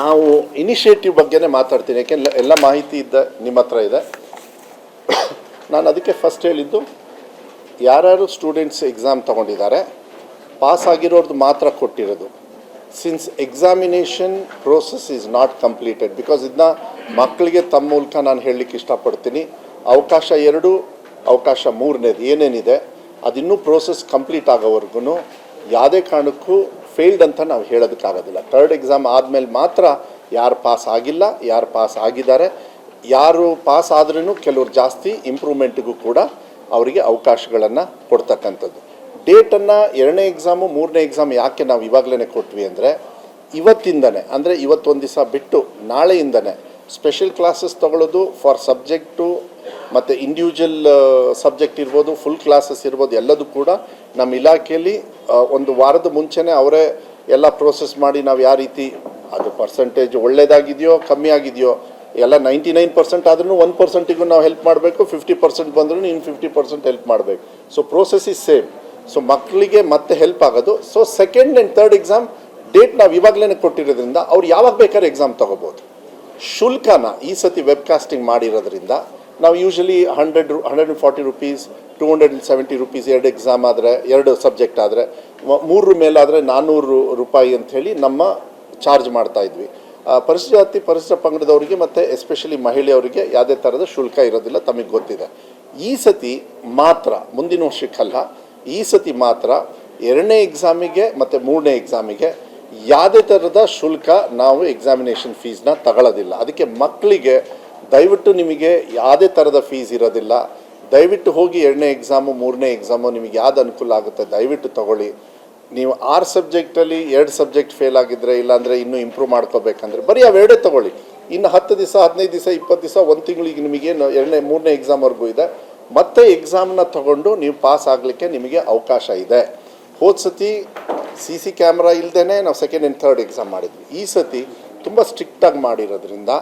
ನಾವು ಇನಿಷಿಯೇಟಿವ್ ಬಗ್ಗೆನೇ ಮಾತಾಡ್ತೀನಿ ಯಾಕೆ ಎಲ್ಲ ಮಾಹಿತಿ ಇದ್ದ ನಿಮ್ಮ ಹತ್ರ ಇದೆ. ನಾನು ಅದಕ್ಕೆ ಫಸ್ಟ್ ಹೇಳಿದ್ದು, ಯಾರ್ಯಾರು ಸ್ಟೂಡೆಂಟ್ಸ್ ಎಕ್ಸಾಮ್ ತೊಗೊಂಡಿದ್ದಾರೆ ಪಾಸ್ ಆಗಿರೋರ್ದು ಮಾತ್ರ ಕೊಟ್ಟಿರೋದು. Since examination process is not completed because ಇದನ್ನ ಮಕ್ಕಳಿಗೆ ತಮ್ಮ ಮೂಲಕ ನಾನು ಹೇಳಲಿಕ್ಕೆ ಇಷ್ಟಪಡ್ತೀನಿ. ಅವಕಾಶ ಎರಡು, ಅವಕಾಶ ಮೂರನೇದು, ಏನೇನಿದೆ, ಅದಿನ್ನೂ ಪ್ರೋಸೆಸ್ ಕಂಪ್ಲೀಟ್ ಆಗೋವರೆಗೂ ಯಾವುದೇ ಕಾರಣಕ್ಕೂ ಫೇಲ್ಡ್ ಅಂತ ನಾವು ಹೇಳೋದಕ್ಕಾಗೋದಿಲ್ಲ. ಥರ್ಡ್ ಎಕ್ಸಾಮ್ ಆದಮೇಲೆ ಮಾತ್ರ ಯಾರು ಪಾಸ್ ಆಗಿಲ್ಲ, ಯಾರು ಪಾಸ್ ಆಗಿದ್ದಾರೆ, ಯಾರು ಪಾಸ್ ಆದ್ರೂ ಕೆಲವ್ರು ಜಾಸ್ತಿ ಇಂಪ್ರೂವ್ಮೆಂಟ್ಗೂ ಕೂಡ ಅವರಿಗೆ ಅವಕಾಶಗಳನ್ನು ಕೊಡ್ತಕ್ಕಂಥದ್ದು. ಡೇಟನ್ನು ಎರಡನೇ ಎಕ್ಸಾಮು ಮೂರನೇ ಎಕ್ಸಾಮ್ ಯಾಕೆ ನಾವು ಇವಾಗಲೇ ಕೊಟ್ವಿ ಅಂದರೆ, ಇವತ್ತಿಂದನೇ, ಅಂದರೆ ಇವತ್ತೊಂದು ದಿವಸ ಬಿಟ್ಟು ನಾಳೆಯಿಂದನೇ ಸ್ಪೆಷಲ್ ಕ್ಲಾಸಸ್ ತಗೊಳ್ಳೋದು ಫಾರ್ ಸಬ್ಜೆಕ್ಟು ಮತ್ತು ಇಂಡಿವಿಜುವಲ್ ಸಬ್ಜೆಕ್ಟ್ ಇರ್ಬೋದು ಫುಲ್ ಕ್ಲಾಸಸ್ ಇರ್ಬೋದು, ಎಲ್ಲದೂ ಕೂಡ ನಮ್ಮ ಇಲಾಖೆಯಲ್ಲಿ ಒಂದು ವಾರದ ಮುಂಚೆನೇ ಅವರೇ ಎಲ್ಲ ಪ್ರೋಸೆಸ್ ಮಾಡಿ ನಾವು ಯಾವ ರೀತಿ ಅದು ಪರ್ಸೆಂಟೇಜ್ ಒಳ್ಳೇದಾಗಿದೆಯೋ, ಕಮ್ಮಿ ಆಗಿದೆಯೋ, ಎಲ್ಲ ನೈಂಟಿ ನೈನ್ ಪರ್ಸೆಂಟ್ ಆದ್ರೂ ಒನ್ ಪರ್ಸೆಂಟಿಗೂ ನಾವು ಹೆಲ್ಪ್ ಮಾಡಬೇಕು ಫಿಫ್ಟಿ ಪರ್ಸೆಂಟ್ ಬಂದ್ರೂ ಇನ್ನು ಫಿಫ್ಟಿ ಪರ್ಸೆಂಟ್ ಹೆಲ್ಪ್ ಮಾಡಬೇಕು. So process is same so ಮಕ್ಕಳಿಗೆ ಮತ್ತೆ ಹೆಲ್ಪ್ ಆಗೋದು. So second and third exam date ನಾವು ಇವಾಗಲೇ ಕೊಟ್ಟಿರೋದ್ರಿಂದ ಅವ್ರು ಯಾವಾಗ ಬೇಕಾದ್ರೆ ಎಕ್ಸಾಮ್ ತೊಗೋಬೋದು. ಶುಲ್ಕನ ಈ ಸತಿ ವೆಬ್ಕಾಸ್ಟಿಂಗ್ ಮಾಡಿರೋದ್ರಿಂದ ನಾವು usually hundred hundred and forty rupees two hundred and seventy rupees ಎರಡು ಎಕ್ಸಾಮ್ ಆದರೆ, ಎರಡು ಸಬ್ಜೆಕ್ಟ್ ಆದರೆ ಮೂರರ ಮೇಲಾದರೆ ನಾನ್ನೂರು ರೂಪಾಯಿ ಅಂಥೇಳಿ ನಮ್ಮ ಚಾರ್ಜ್ ಮಾಡ್ತಾ ಇದ್ವಿ. ಪರಿಸರ ಜಾತಿ ಪರಿಶಿಷ್ಟ ಪಂಗಡದವರಿಗೆ ಮತ್ತು ಎಸ್ಪೆಷಲಿ ಮಹಿಳೆಯರಿಗೆ ಯಾವುದೇ ಥರದ ಶುಲ್ಕ ಇರೋದಿಲ್ಲ, ತಮಗೆ ಗೊತ್ತಿದೆ. ಈ ಸತಿ ಮಾತ್ರ, ಮುಂದಿನ ವರ್ಷಕ್ಕಲ್ಲ, ಈ ಸತಿ ಮಾತ್ರ ಎರಡನೇ ಎಕ್ಸಾಮಿಗೆ ಮತ್ತು ಮೂರನೇ ಎಕ್ಸಾಮಿಗೆ ಯಾವುದೇ ಥರದ ಶುಲ್ಕ ನಾವು ಎಕ್ಸಾಮಿನೇಷನ್ ಫೀಸ್ನ ತಗೊಳ್ಳೋದಿಲ್ಲ ಅದಕ್ಕೆ ಮಕ್ಕಳಿಗೆ ದಯವಿಟ್ಟು ನಿಮಗೆ ಯಾವುದೇ ಥರದ ಫೀಸ್ ಇರೋದಿಲ್ಲ. ದಯವಿಟ್ಟು ಹೋಗಿ ಎರಡನೇ ಎಕ್ಸಾಮು ಮೂರನೇ ಎಕ್ಸಾಮು ನಿಮಗೆ ಯಾವ್ದು ಅನುಕೂಲ ಆಗುತ್ತೆ ದಯವಿಟ್ಟು ತಗೊಳ್ಳಿ. ನೀವು ಆರು ಸಬ್ಜೆಕ್ಟಲ್ಲಿ ಎರಡು ಸಬ್ಜೆಕ್ಟ್ ಫೇಲ್ ಆಗಿದ್ರೆ, ಇಲ್ಲಾಂದರೆ ಇನ್ನೂ ಇಂಪ್ರೂವ್ ಮಾಡ್ಕೋಬೇಕಂದ್ರೆ ಬರೀ ಅವೆರಡೇ ತಗೊಳ್ಳಿ. ಇನ್ನು ಹತ್ತು ದಿವಸ, ಹದಿನೈದು ದಿವಸ, ಇಪ್ಪತ್ತು ದಿವಸ, ಒಂದು ತಿಂಗಳಿಗೆ ನಿಮಗೆ ಎರಡನೇ, ಮೂರನೇ ಎಕ್ಸಾಮ್ವರೆಗೂ ಇದೆ. ಮತ್ತೆ ಎಕ್ಸಾಮ್ನ ತಗೊಂಡು ನೀವು ಪಾಸ್ ಆಗಲಿಕ್ಕೆ ನಿಮಗೆ ಅವಕಾಶ ಇದೆ. ಹೋದ ಸತಿ ಸಿ ಸಿ ಕ್ಯಾಮ್ರಾ ಇಲ್ಲದೇ ನಾವು ಸೆಕೆಂಡ್ ಆ್ಯಂಡ್ ಥರ್ಡ್ ಎಕ್ಸಾಮ್ ಮಾಡಿದ್ವಿ. ಈ ಸತಿ ತುಂಬ ಸ್ಟ್ರಿಕ್ಟಾಗಿ ಮಾಡಿರೋದ್ರಿಂದ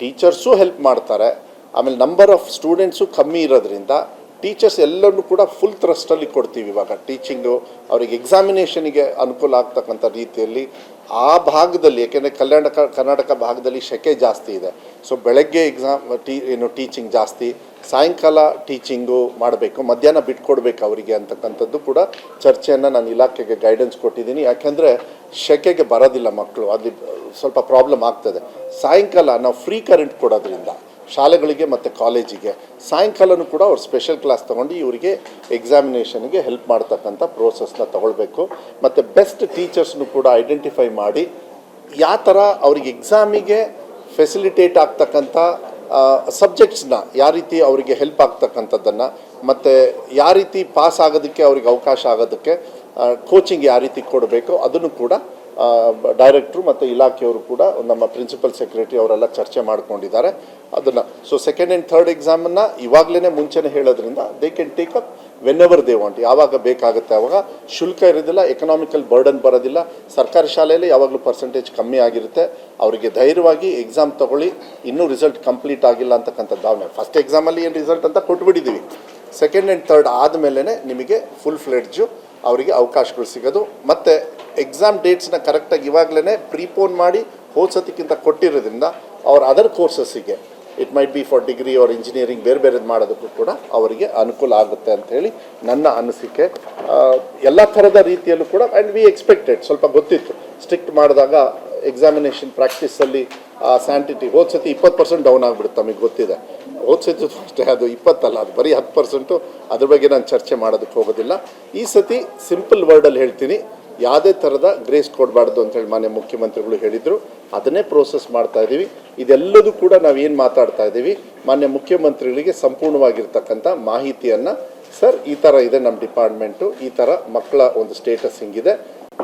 ಟೀಚರ್ಸು ಹೆಲ್ಪ್ ಮಾಡ್ತಾರೆ. ಆಮೇಲೆ ನಂಬರ್ ಆಫ್ ಸ್ಟೂಡೆಂಟ್ಸು ಕಮ್ಮಿ ಇರೋದ್ರಿಂದ ಟೀಚರ್ಸ್ ಎಲ್ಲರನ್ನೂ ಕೂಡ ಫುಲ್ ಥ್ರಸ್ಟಲ್ಲಿ ಕೊಡ್ತೀವಿ ಇವಾಗ. ಟೀಚಿಂಗು ಅವ್ರಿಗೆ ಎಕ್ಸಾಮಿನೇಷನಿಗೆ ಅನುಕೂಲ ಆಗ್ತಕ್ಕಂಥ ರೀತಿಯಲ್ಲಿ ಆ ಭಾಗದಲ್ಲಿ ಯಾಕೆಂದರೆ ಕಲ್ಯಾಣ ಕರ್ನಾಟಕ ಭಾಗದಲ್ಲಿ ಶೆಕೆ ಜಾಸ್ತಿ ಇದೆ. ಸೊ ಬೆಳಗ್ಗೆ ಎಕ್ಸಾಮ್ ಟೀ, ಏನು ಟೀಚಿಂಗ್ ಜಾಸ್ತಿ ಸಾಯಂಕಾಲ ಟೀಚಿಂಗು ಮಾಡಬೇಕು, ಮಧ್ಯಾಹ್ನ ಬಿಟ್ಕೊಡ್ಬೇಕು ಅವರಿಗೆ ಅಂತಕ್ಕಂಥದ್ದು ಕೂಡ ಚರ್ಚೆಯನ್ನು ನಾನು ಇಲಾಖೆಗೆ ಗೈಡೆನ್ಸ್ ಕೊಟ್ಟಿದ್ದೀನಿ. ಯಾಕೆಂದರೆ ಶೆಕೆಗೆ ಬರೋದಿಲ್ಲ ಮಕ್ಕಳು, ಅಲ್ಲಿ ಸ್ವಲ್ಪ ಪ್ರಾಬ್ಲಮ್ ಆಗ್ತದೆ. ಸಾಯಂಕಾಲ ನಾವು ಫ್ರೀ ಕರೆಂಟ್ ಕೊಡೋದ್ರಿಂದ ಶಾಲೆಗಳಿಗೆ ಮತ್ತು ಕಾಲೇಜಿಗೆ, ಸಾಯಂಕಾಲನೂ ಕೂಡ ಅವ್ರು ಸ್ಪೆಷಲ್ ಕ್ಲಾಸ್ ತೊಗೊಂಡು ಇವರಿಗೆ ಎಕ್ಸಾಮಿನೇಷನ್ಗೆ ಹೆಲ್ಪ್ ಮಾಡ್ತಕ್ಕಂಥ ಪ್ರೋಸೆಸ್ನ ತಗೊಳ್ಬೇಕು. ಮತ್ತು ಬೆಸ್ಟ್ ಟೀಚರ್ಸ್ನು ಕೂಡ ಐಡೆಂಟಿಫೈ ಮಾಡಿ ಯಾವ ಥರ ಅವ್ರಿಗೆ ಎಕ್ಸಾಮಿಗೆ ಫೆಸಿಲಿಟೇಟ್ ಆಗ್ತಕ್ಕಂಥ ಸಬ್ಜೆಕ್ಟ್ಸ್ನ ಯಾವ ರೀತಿ ಅವರಿಗೆ ಹೆಲ್ಪ್ ಆಗ್ತಕ್ಕಂಥದ್ದನ್ನು, ಮತ್ತು ಯಾವ ರೀತಿ ಪಾಸ್ ಆಗೋದಕ್ಕೆ ಅವ್ರಿಗೆ ಅವಕಾಶ ಆಗೋದಕ್ಕೆ ಕೋಚಿಂಗ್ ಯಾವ ರೀತಿ ಕೊಡಬೇಕು, ಅದನ್ನು ಕೂಡ ಡೈರೆಕ್ಟ್ರು ಮತ್ತು ಇಲಾಖೆಯವರು ಕೂಡ ನಮ್ಮ ಪ್ರಿನ್ಸಿಪಲ್ ಸೆಕ್ರೆಟರಿ ಅವರೆಲ್ಲ ಚರ್ಚೆ ಮಾಡ್ಕೊಂಡಿದ್ದಾರೆ. ಅದನ್ನು ಸೊ ಸೆಕೆಂಡ್ ಆ್ಯಂಡ್ ಥರ್ಡ್ ಎಕ್ಸಾಮನ್ನು ಇವಾಗಲೇ ಮುಂಚೆನೇ ಹೇಳೋದ್ರಿಂದ they can take up whenever they want ಯಾವಾಗ ಬೇಕಾಗುತ್ತೆ ಅವಾಗ ಶುಲ್ಕ ಇರೋದಿಲ್ಲ ಎಕನಾಮಿಕಲ್ ಬರ್ಡನ್ ಬರೋದಿಲ್ಲ. ಸರ್ಕಾರಿ ಶಾಲೆಯಲ್ಲಿ ಯಾವಾಗಲೂ ಪರ್ಸೆಂಟೇಜ್ ಕಮ್ಮಿ ಆಗಿರುತ್ತೆ. ಅವರಿಗೆ ಧೈರ್ಯವಾಗಿ ಎಕ್ಸಾಮ್ ತಗೊಳ್ಳಿ. ಇನ್ನೂ ರಿಸಲ್ಟ್ ಕಂಪ್ಲೀಟ್ ಆಗಿಲ್ಲ ಅಂತಕ್ಕಂಥ ಭಾವನೆ. ಫಸ್ಟ್ ಎಕ್ಸಾಮಲ್ಲಿ ಏನು ರಿಸಲ್ಟ್ ಅಂತ ಕೊಟ್ಬಿಟ್ಟಿದ್ದೀವಿ ಸೆಕೆಂಡ್ ಆ್ಯಂಡ್ ಥರ್ಡ್ ಆದಮೇಲೆ ನಿಮಗೆ ಫುಲ್ ಫ್ಲೆಡ್ಜು ಅವರಿಗೆ ಅವಕಾಶಗಳು ಸಿಗೋದು. ಮತ್ತು ಎಕ್ಸಾಮ್ ಡೇಟ್ಸ್ನ ಕರೆಕ್ಟಾಗಿ ಇವಾಗಲೇ ಪ್ರೀಪೋನ್ ಮಾಡಿ ಹೋದ ಸತಿಕ್ಕಿಂತ ಕೊಟ್ಟಿರೋದ್ರಿಂದ ಅವ್ರ other ಕೋರ್ಸಸ್ಸಿಗೆ it might be for degree ಅವ್ರ ಇಂಜಿನಿಯರಿಂಗ್ ಬೇರೆ ಬೇರೆದು ಮಾಡೋದಕ್ಕೂ ಕೂಡ ಅವರಿಗೆ ಅನುಕೂಲ ಆಗುತ್ತೆ ಅಂಥೇಳಿ ನನ್ನ ಅನಿಸಿಕೆ. ಎಲ್ಲ ಥರದ ರೀತಿಯಲ್ಲೂ ಕೂಡ ಆ್ಯಂಡ್ ವಿ ಎಕ್ಸ್ಪೆಕ್ಟೆಡ್ ಸ್ವಲ್ಪ ಗೊತ್ತಿತ್ತು. ಸ್ಟ್ರಿಕ್ಟ್ ಮಾಡಿದಾಗ ಎಕ್ಸಾಮಿನೇಷನ್ ಪ್ರಾಕ್ಟೀಸಲ್ಲಿ ಸ್ಯಾಂಟಿಟಿ ಹೋದ ಸತಿ ಇಪ್ಪತ್ತು ಪರ್ಸೆಂಟ್ ಡೌನ್ ಆಗಿಬಿಡುತ್ತೆ ನಮಗೆ ಗೊತ್ತಿದೆ. ಹೋದ ಸತಿ ಅಷ್ಟೇ, ಅದು ಇಪ್ಪತ್ತಲ್ಲ, ಅದು ಬರೀ ಹತ್ತು ಪರ್ಸೆಂಟು ಅದ್ರ ಬಗ್ಗೆ ನಾನು ಚರ್ಚೆ ಮಾಡೋದಕ್ಕೆ ಹೋಗೋದಿಲ್ಲ. ಈ ಸತಿ ಸಿಂಪಲ್ ವರ್ಡಲ್ಲಿ ಹೇಳ್ತೀನಿ. ಯಾವುದೇ ಥರದ ಗ್ರೇಸ್ ಕೊಡಬಾರ್ದು ಅಂತೇಳಿ ಮಾನ್ಯ ಮುಖ್ಯಮಂತ್ರಿಗಳು ಹೇಳಿದರು. ಅದನ್ನೇ ಪ್ರೋಸೆಸ್ ಮಾಡ್ತಾ ಇದ್ದೀವಿ ಇದೆಲ್ಲದೂ ಕೂಡ ನಾವೇನು ಮಾತಾಡ್ತಾ ಇದ್ದೀವಿ ಮಾನ್ಯ ಮುಖ್ಯಮಂತ್ರಿಗಳಿಗೆ ಸಂಪೂರ್ಣವಾಗಿರ್ತಕ್ಕಂಥ ಮಾಹಿತಿಯನ್ನು. ಸರ್ ಈ ಥರ ಇದೆ ನಮ್ಮ ಡಿಪಾರ್ಟ್ಮೆಂಟು ಈ ಥರ ಮಕ್ಕಳ ಒಂದು ಸ್ಟೇಟಸ್ ಹಿಂಗಿದೆ.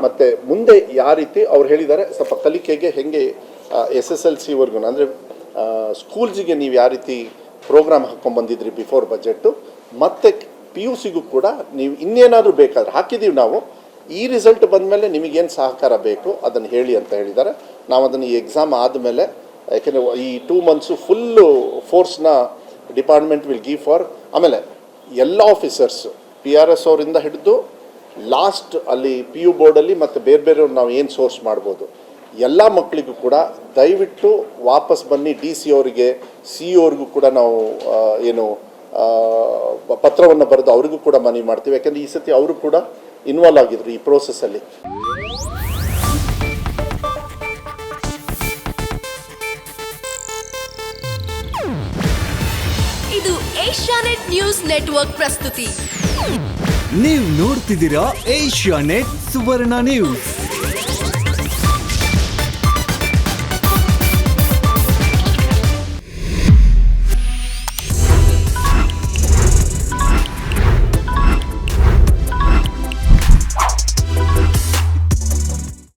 ಮತ್ತು ಮುಂದೆ ಯಾವ ರೀತಿ ಅವ್ರು ಹೇಳಿದ್ದಾರೆ, ಸ್ವಲ್ಪ ಕಲಿಕೆಗೆ ಹೆಂಗೆ ಎಸ್ ಎಸ್ ಎಲ್ ಸಿವರೆಗೂ ಅಂದರೆ ಸ್ಕೂಲ್ಸಿಗೆ ನೀವು ಯಾವ ರೀತಿ ಪ್ರೋಗ್ರಾಮ್ ಹಾಕ್ಕೊಂಬಂದಿದ್ರಿ ಬಿಫೋರ್ ಬಜೆಟ್ಟು ಮತ್ತು ಪಿ ಯು ಸಿಗೂ ಕೂಡ ನೀವು ಇನ್ನೇನಾದರೂ ಬೇಕಾದ್ರೆ ಹಾಕಿದ್ದೀವಿ ನಾವು. ಈ ರಿಸಲ್ಟ್ ಬಂದಮೇಲೆ ನಿಮಗೇನು ಸಹಕಾರ ಬೇಕು ಅದನ್ನು ಹೇಳಿ ಅಂತ ಹೇಳಿದ್ದಾರೆ. ನಾವು ಅದನ್ನು ಈ ಎಕ್ಸಾಮ್ ಆದಮೇಲೆ, ಯಾಕೆಂದರೆ ಈ ಟೂ ಮಂತ್ಸು ಫುಲ್ಲು ಫೋರ್ಸ್ನ ಡಿಪಾರ್ಟ್ಮೆಂಟ್ ವಿಲ್ ಗಿವ್ ಫಾರ್ ಆಮೇಲೆ ಎಲ್ಲ ಆಫೀಸರ್ಸು ಪಿ ಆರ್ ಎಸ್ ಅವರಿಂದ ಹಿಡಿದು ಲಾಸ್ಟ್ ಅಲ್ಲಿ ಪಿ ಯು ಬೋರ್ಡಲ್ಲಿ ಮತ್ತು ಬೇರೆ ಬೇರೆಯವ್ರು ನಾವು ಏನು ಸೋರ್ಸ್ ಮಾಡ್ಬೋದು. ಎಲ್ಲ ಮಕ್ಕಳಿಗೂ ಕೂಡ ದಯವಿಟ್ಟು ವಾಪಸ್ ಬನ್ನಿ ಡಿ ಸಿ ಅವರಿಗೆ ಸಿ ಅವ್ರಿಗೂ ಕೂಡ ನಾವು ಏನು ಪತ್ರವನ್ನು ಬರೆದು ಅವರಿಗೂ ಕೂಡ ಮನವಿ ಮಾಡ್ತೀವಿ. ಯಾಕೆಂದರೆ ಈ ಸತಿ ಅವರು ಕೂಡ ಇನ್ವಾಲ್ವ್ ಆಗಿದ್ರು ಈ ಪ್ರೋಸೆಸ್ಸಲ್ಲಿ ಇದು ಏಷ್ಯಾನೆಟ್ ನ್ಯೂಸ್ ನೆಟ್ವರ್ಕ್ ಪ್ರಸ್ತುತಿ. ನೀವು ನೋಡ್ತಿದ್ದೀರಾ ಏಷ್ಯಾನೆಟ್ ಸುವರ್ಣ ನ್ಯೂಸ್.